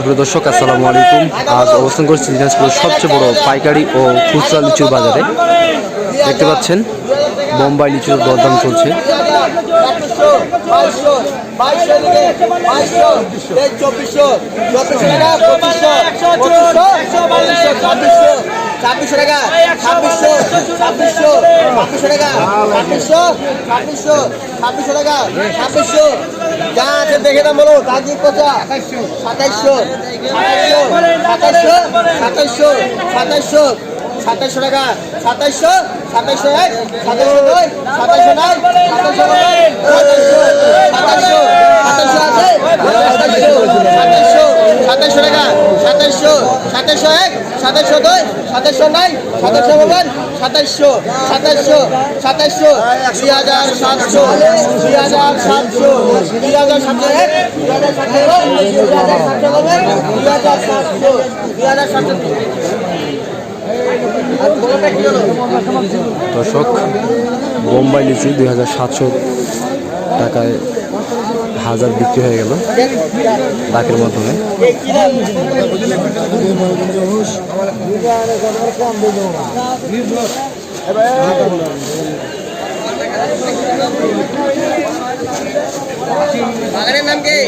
সুপ্রিয় দর্শক আসসালামু আলাইকুম আজ অবস্থান করছি দিনাজপুরের সবচেয়ে বড় পাইকারি ও খুচরা লিচুর বাজারে দেখতে পাচ্ছেন বোম্বাই লিচুর দরদাম চলছে চব্বিশশো ছাব্বিশশো টাকা ছাব্বিশশো ছাব্বিশশো ছাব্বিশশো টাকা ছাব্বিশশো ছাব্বিশশো ছাব্বিশশো টাকা ছাব্বিশশো। যা আছে দেখে দাম বলো কাজী পচা সাতাইশশো সাতাইশশো সাতাইশশো সাতাইশশো সাতাইশশো টাকা সাতাইশশো সাতাইশশো এক সাতাইশশো দুই সাতাইশশো নয় সাতাইশশো সাতাইশশো আছে সাতাইশশো টাকা সাতাইশশো সাতাইশশো এক সাতাইশশো দুই সাতাইশশো নয় সাতাইশশো মোবাইল সাতাইশশো সাতাইশশো সাতাইশশো দুই হাজার সাতশো, দুই হাজার সাতশো, দুই হাজার সাতশো এক, দুই হাজার সাতশো দুই হাজার সাতশো দুই হাজার সাতশো দর্শক, বোম্বাই লিচু দুই হাজার সাতশো টাকায় হাজার বিক্রি হয়ে গেল ডাকের মাধ্যমে। নাম কি?